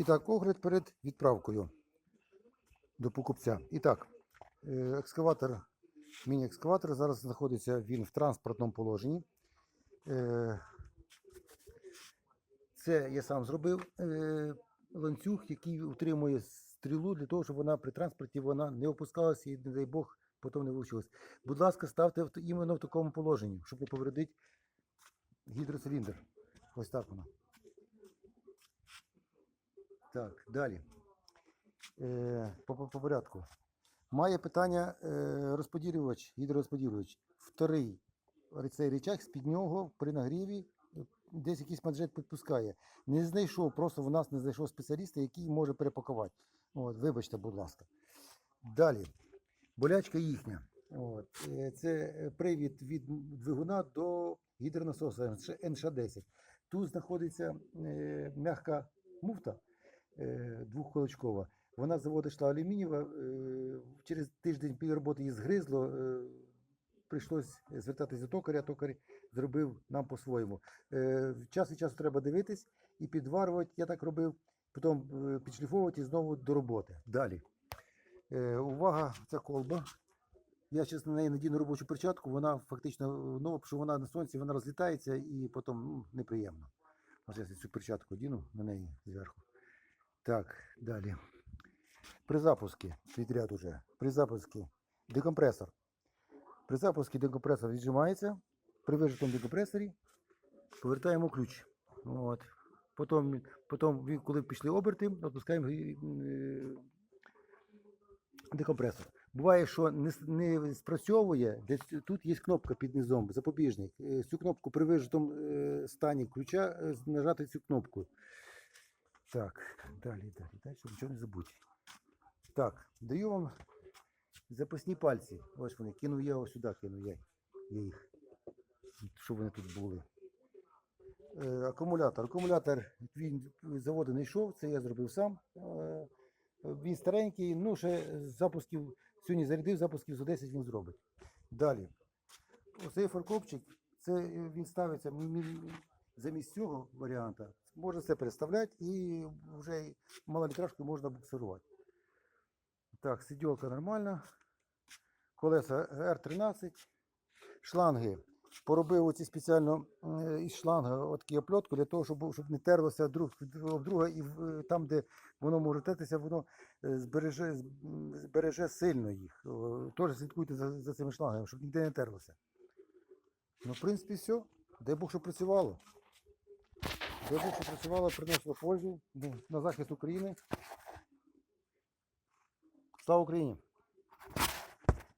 І так, огляд перед відправкою до покупця. І так, е, екскаватор, міні-екскаватор. Зараз знаходиться він в транспортному положенні. Е, Це я сам зробив е, ланцюг, який утримує стрілу для того, щоб вона при транспорті вона не опускалася і, не дай Бог, потім не вилучилась. Будь ласка, ставте іменно в такому положенні, щоб не повредити гідроциліндр. Ось так воно. Так, далі. Е, по, по, по порядку. Має питання е, розподілювач, гідророзподілювач. Вторий цей речах з-під нього при нагріві е, десь якийсь манжет підпускає. Не знайшов, просто в нас не знайшов спеціаліста, який може перепакувати. От, вибачте, будь ласка. Далі. Болячка їхня. От. е, Це е, привід від двигуна до гідронасоса НШ-10. Тут знаходиться е, м'яка муфта двохколочкова. Вона з заводу йшла алюмінієва. е, Через тиждень після роботи її згризло. е, Прийшлось звертатися до токаря, токар зробив нам по-своєму. Е, Час від часу треба дивитись і підварювати. Я так робив, потім е, підшліфовувати і знову до роботи. Далі. Е, Увага, ця колба. Я зараз на неї надіну робочу перчатку, вона фактично тому що вона на сонці вона розлітається і потім ну, неприємно. Ось я цю перчатку діну на неї зверху. Так, далі. При запуску, підряд уже. При запуску декомпресор. При запуску декомпресор віджимається. При вижитому декомпресорі повертаємо ключ. От. Потім, потім коли пішли оберти, відпускаємо е, декомпресор. Буває, що не, не спрацьовує, десь тут є кнопка під низом, запобіжник. Е, Цю кнопку при вижитому е, стані ключа е, нажати цю кнопку. Так, далі, далі, далі, щоб нічого не забудь. Так, даю вам запасні пальці. Ось вони. Кинув я ось сюди, кинув я, я їх. Щоб вони тут були. Е, акумулятор. Акумулятор він заводу не йшов, це я зробив сам. Е, він старенький, ну ще запусків, сьогодні зарядив, запусків за 10 він зробить. Далі. Оцей фаркопчик, це він ставиться замість цього варіанта. Можна це переставляти і вже й малолітражку можна буксирувати. Так, сиділка нормальна. Колеса R13. Шланги. Поробив оці спеціально із шланга отакі опльотку для того, щоб, щоб не терлося друг об друга, і там, де воно може тертися, воно е, збереже, збереже сильно їх. Теж слідкуйте за, за цими шлангами, щоб ніде не терлося. Ну, в принципі, все. Дай Бог, що працювало. Що працювало, принесло пользу ну, на захист України. Слава Україні!